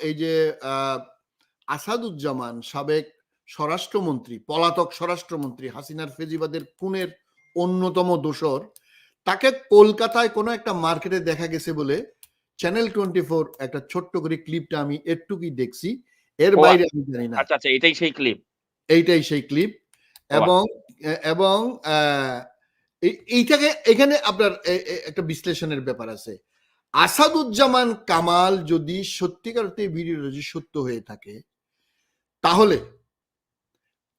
এই যে আসাদুজ্জামান সাবেক স্বরাষ্ট্রমন্ত্রী পলাতক স্বরাষ্ট্রমন্ত্রী হাসিনার ফেজিবাদের খুনের অন্যতম দোসর তাকে কলকাতায় কোনো একটা মার্কেটে দেখা গেছে বলে চ্যানেল টোয়েন্টি ফোর একটা ছোট্ট করে ক্লিপটা আমি একটুকুই দেখছি। এর বাইরে আমি জানি না। আচ্ছা আচ্ছা এটাই সেই ক্লিপ। এইটাই সেই ক্লিপ। এবং এবং আহ, এইটাকে এখানে আপনার একটা বিশ্লেষণের ব্যাপার আছে। আসাদুজ্জামান কামাল যদি সত্যিকার অর্থে ভিডিওটা সত্য হয়ে থাকে, তাহলে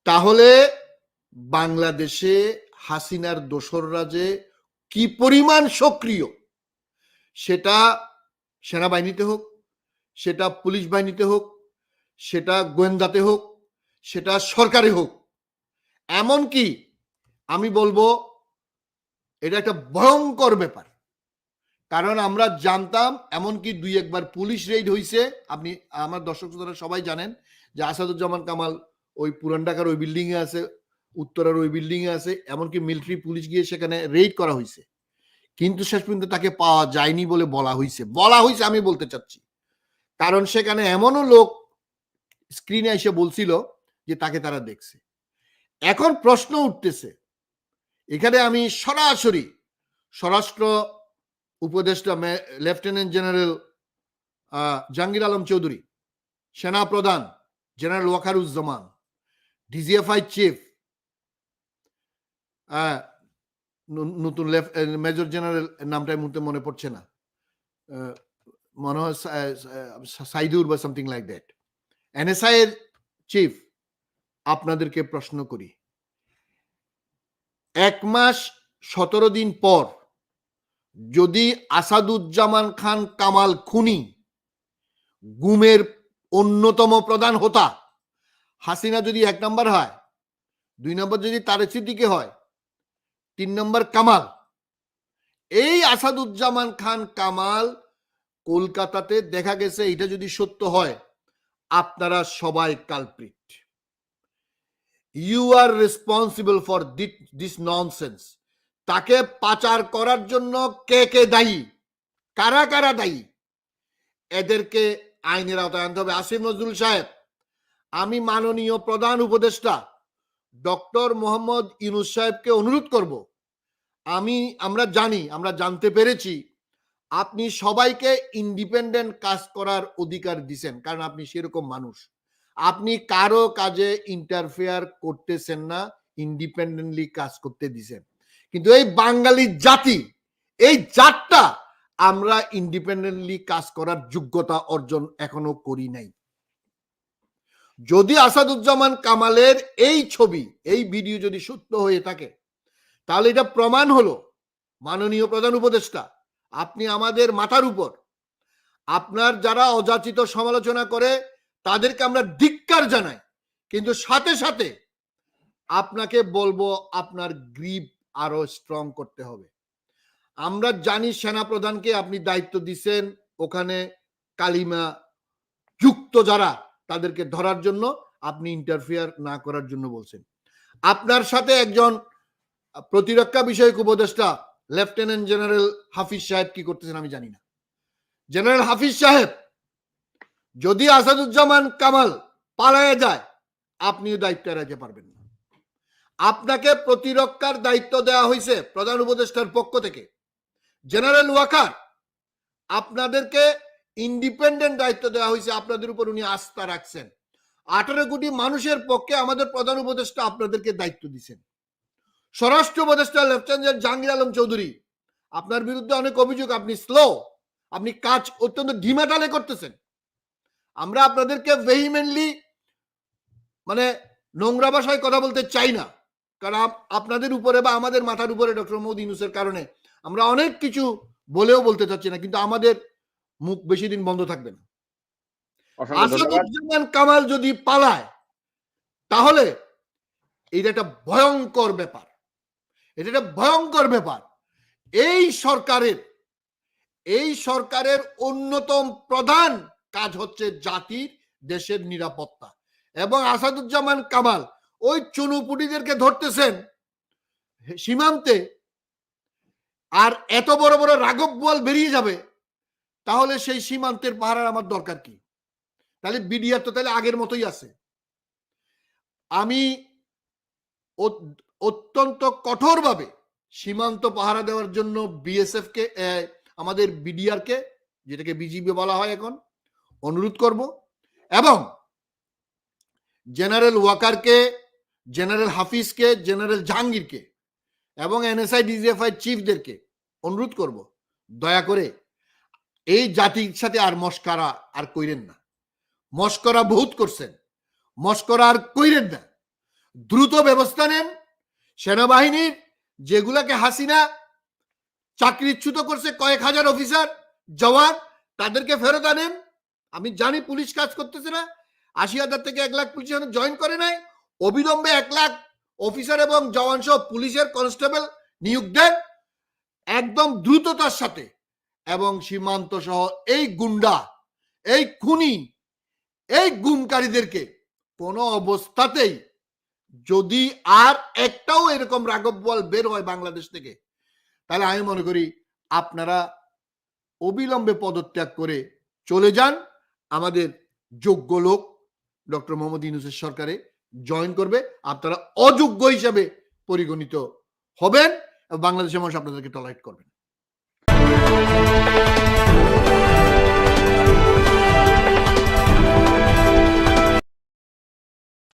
তাহলে বাংলাদেশে হাসিনার দোসররা যে কি পরিমাণ সক্রিয়, সেটা সেনাবাহিনীতে হোক, সেটা পুলিশ বাহিনীতে হোক, সেটা গোয়েন্দাতে হোক, সেটা সরকারে হোক, এমনকি আমি বলব এটা একটা ভয়ঙ্কর ব্যাপার। কারণ আমরা জানতাম, এমনকি দুই একবার পুলিশ রেড হয়েছে আপনি, আমার দর্শক শ্রোতারা সবাই জানেন যে আসাদুজ্জামান কামাল ওই পুরান ঢাকার ওই বিল্ডিং এ আছে, উত্তরার ওই বিল্ডিং এ আছে, এমনকি মিলিটারি পুলিশ গিয়ে সেখানে রেড করা হয়েছে কিন্তু শেষ পর্যন্ত তাকে পাওয়া যায়নি বলে বলা হয়েছে বলা হয়েছে আমি বলতে চাচ্ছি। কারণ সেখানে এমনও লোক স্ক্রিনে এসে বলছিল যে তাকে তারা দেখছে। এখন প্রশ্ন উঠতেছে। এখানে আমি সরাসরি স্বরাষ্ট্র উপদেষ্টা লেফটেন্যান্ট জেনারেল জাহাঙ্গীর আলম চৌধুরী, সেনা প্রধান জেনারেল ওয়াকারুজ্জামান ডিজিএফআই চিফ নতুন মেজর জেনারেল নামটা এই মুহূর্তে মনে পড়ছে না। মনে হয় সাইদুর বা সামথিং লাইক দ্যাট এনএসআই এর চিফ আপনাদেরকে প্রশ্ন করি। এক মাস সতেরো দিন পর যদি আসাদুজ্জামান খান কামাল খুনি গুমের অন্যতম প্রধান হোতা, হাসিনা যদি এক নম্বর হয়, দুই নম্বর যদি তারে সিদ্দিকে হয়, তিন নম্বর কামাল। এই আসাদুজ্জামান খান কামাল কলকাতাতে দেখা গেছে, এটা যদি সত্য হয়, আপনারা সবাই culprit you are responsible for this nonsense তাকে পাচার করার জন্য কে কে দায়ী? কারা কারা দায়ী? এদেরকে আইনের আওতায় আনতে হবে। আসিফ নজরুল সাহেব, আমি মাননীয় প্রধান উপদেষ্টা ডক্টর মোহাম্মদ ইউনুস সাহেবকে অনুরোধ করব। আমি, আমরা জানি, আমরা জানতে পেরেছি, আপনি সবাইকে ইন্ডিপেন্ডেন্ট কাজ করার অধিকার দিছেন, কারণ আপনি সেরকম মানুষ। আপনি কারও কাজে ইন্টারফেয়ার করতেছেন না ইন্ডিপেন্ডেন্টলি কাজ করতে দিছেন। কিন্তু এই বাঙালি জাতি, এই জাতটা আমরা ইন্ডিপেন্ডেন্টলি কাজ করার যোগ্যতা অর্জন এখনও করি নাই। যদি আসাদুজ্জামান কামালের এই ছবি, এই ভিডিও যদি সত্য হয়ে থাকে, তাহলে এটা প্রমাণ হলো, মাননীয় প্রধান উপদেষ্টা, আপনি আমাদের মাথার উপর, আপনার যারা অযাচিত সমালোচনা করে, তাদেরকে আমরা ধিক্কার জানাই। কিন্তু সাথে সাথে আপনাকে বলব আপনার গ্রিপ আরও স্ট্রং করতে হবে। আমরা জানি সেনা প্রধানকে আপনি দায়িত্ব দিচ্ছেন ওখানে কালিমা যুক্ত যারা তাদেরকে ধরার জন্য আপনি ইন্টারফিয়ার না করার জন্য বলছেন। আপনার সাথে একজন প্রতিরক্ষা বিষয়ক উপদেষ্টা লেফটেন্যান্ট জেনারেল হাফিজ সাহেব কি করতেছেন আমি জানি না। জেনারেল হাফিজ সাহেব, যদি আসাদুজ্জামান কামাল পালায় যায়, আপনিও দায়িত্ব এড়াতে পারবেন না। আপনাকে প্রতিরক্ষার দায়িত্ব দেওয়া হয়েছে প্রধান উপদেষ্টার পক্ষ থেকে। জেনারেল ওয়াকার আপনাদেরকে ইন্ডিপেন্ডেন্ট দায়িত্ব দেওয়া হয়েছে, আপনাদের উপর উনি আস্থা রাখছেন। আঠারো কোটি মানুষের পক্ষে আমাদের প্রধান উপদেষ্টা আপনাদেরকে দায়িত্ব দিচ্ছেন স্বরাষ্ট্র উপদেষ্টা লেফটেন্যান্ট জাহাঙ্গীর আলম চৌধুরী, আপনার বিরুদ্ধে অনেক অভিযোগ, আপনি স্লো আপনি কাজ অত্যন্ত ঢিমাটালে করতেছেন। আমরা আপনাদেরকে ভেহিমেন্টলি মানে নোংরা ভাষায় কথা বলতে চাই না। কারণ আপনাদের উপরে বা আমাদের মাথার উপরে ডক্টর মোদী ইউনুসের কারণে আমরা অনেক কিছু বলেও বলতে চাচ্ছি না কিন্তু আমাদের মুখ বেশি দিন বন্ধ থাকবে না। আসাদুজ্জামান কামাল যদি পালায় তাহলে এটা একটা ভয়ঙ্কর ব্যাপার। এটা একটা ভয়ঙ্কর ব্যাপার। এই সরকারের এই সরকারের অন্যতম প্রধান কাজ হচ্ছে জাতির দেশের নিরাপত্তা। এবং আসাদুজ্জামান কামাল ওই চুনুপুটিদেরকে ধরতেছেন সীমান্তে, আর এত বড় বড় রাঘব বল বেরিয়ে যাবে, তাহলে সেই সীমান্তের পাহারার আমার দরকার কি? তাহলে বিডিআর তো তাহলে আগের মতোই আছে। আমি অত- অত্যন্ত কঠোরভাবে সীমান্ত পাহারা দেওয়ার জন্য বিএসএফ কে আমাদের বিডিআর কে যেটাকে বিজিবি বলা হয় এখন, অনুরোধ করব এবং জেনারেল ওয়াকারকে জেনারেল হাফিজকে, জেনারেল জাহাঙ্গীরকে এবং এনএসআই, ডিজিএফআই চিফদেরকে অনুরোধ করব, দয়া করে এই জাতির সাথে আর মস্কারা আর কইরেন না। মস্করা বহুত করছেন, মস্করা আর কইরেন না। দ্রুত ব্যবস্থা নেন, সেনাবাহিনীর যেগুলাকে হাসিনা চাকরিচ্যুত করছে কয়েক হাজার অফিসার, জওয়ান, তাদেরকে ফেরত আনেন। আমি জানি পুলিশ কাজ করতেছে না, আশি হাজার থেকে এক লাখ পুলিশ জয়েন করে নাই। অবিলম্বে এক লাখ অফিসার এবং জওয়ান সহ পুলিশের কনস্টেবল নিয়োগ দেন একদম দ্রুততার সাথে। এবং সীমান্ত সহ এই গুন্ডা, এই খুনি, এই গুমকারীদেরকে কোনো অবস্থাতেই যদি আর একটাও এরকম রাঘব বল বের হয় বাংলাদেশ থেকে, তাহলে আমি মনে করি আপনারা অবিলম্বে পদত্যাগ করে চলে যান। আমাদের যোগ্য লোক ডক্টর মোহাম্মদ ইউনুসের সরকারে জয়েন করবে আপনারা অযোগ্য হিসাবে পরিগণিত হবেন বাংলাদেশের মানুষ আপনাদেরকে টলাইট করবেন